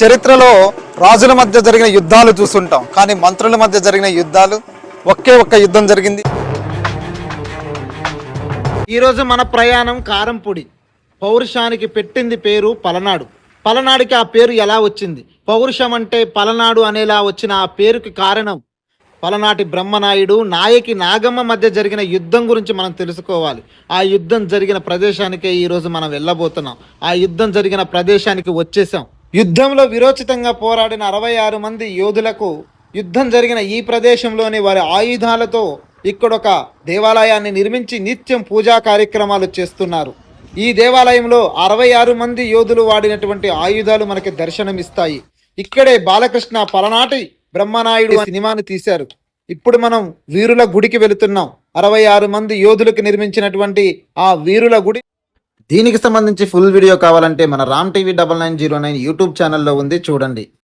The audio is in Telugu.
చరిత్రలో రాజుల మధ్య జరిగిన యుద్ధాలు చూస్తుంటాం. కానీ మంత్రుల మధ్య జరిగిన యుద్ధాలు ఒకే ఒక్క యుద్ధం జరిగింది. ఈరోజు మన ప్రయాణం కారంపొడి. పౌరుషానికి పెట్టింది పేరు పలనాడు. పలనాడుకి ఆ పేరు ఎలా వచ్చింది? పౌరుషం అంటే పలనాడు అనేలా వచ్చిన ఆ పేరుకి కారణం పలనాటి బ్రహ్మనాయుడు నాయకి నాగమ్మ మధ్య జరిగిన యుద్ధం గురించి మనం తెలుసుకోవాలి. ఆ యుద్ధం జరిగిన ప్రదేశానికే ఈరోజు మనం వెళ్ళబోతున్నాం. ఆ యుద్ధం జరిగిన ప్రదేశానికి వచ్చేసాం. యుద్ధంలో విరోచితంగా పోరాడిన అరవై ఆరు మంది యోధులకు యుద్ధం జరిగిన ఈ ప్రదేశంలోని వారి ఆయుధాలతో ఇక్కడొక దేవాలయాన్ని నిర్మించి నిత్యం పూజా కార్యక్రమాలు చేస్తున్నారు. ఈ దేవాలయంలో అరవై ఆరు మంది యోధులు వాడినటువంటి ఆయుధాలు మనకి దర్శనమిస్తాయి. ఇక్కడే బాలకృష్ణ పలనాటి బ్రహ్మనాయుడు సినిమాను సినిమాని తీశారు. ఇప్పుడు మనం వీరుల గుడికి వెళుతున్నాం. అరవై ఆరు మంది యోధులకు నిర్మించినటువంటి ఆ వీరుల గుడి దీనికి సంబంధించి ఫుల్ వీడియో కావాలంటే మన Ram TV double nine zero nine YouTube ఛానల్లో ఉంది. చూడండి.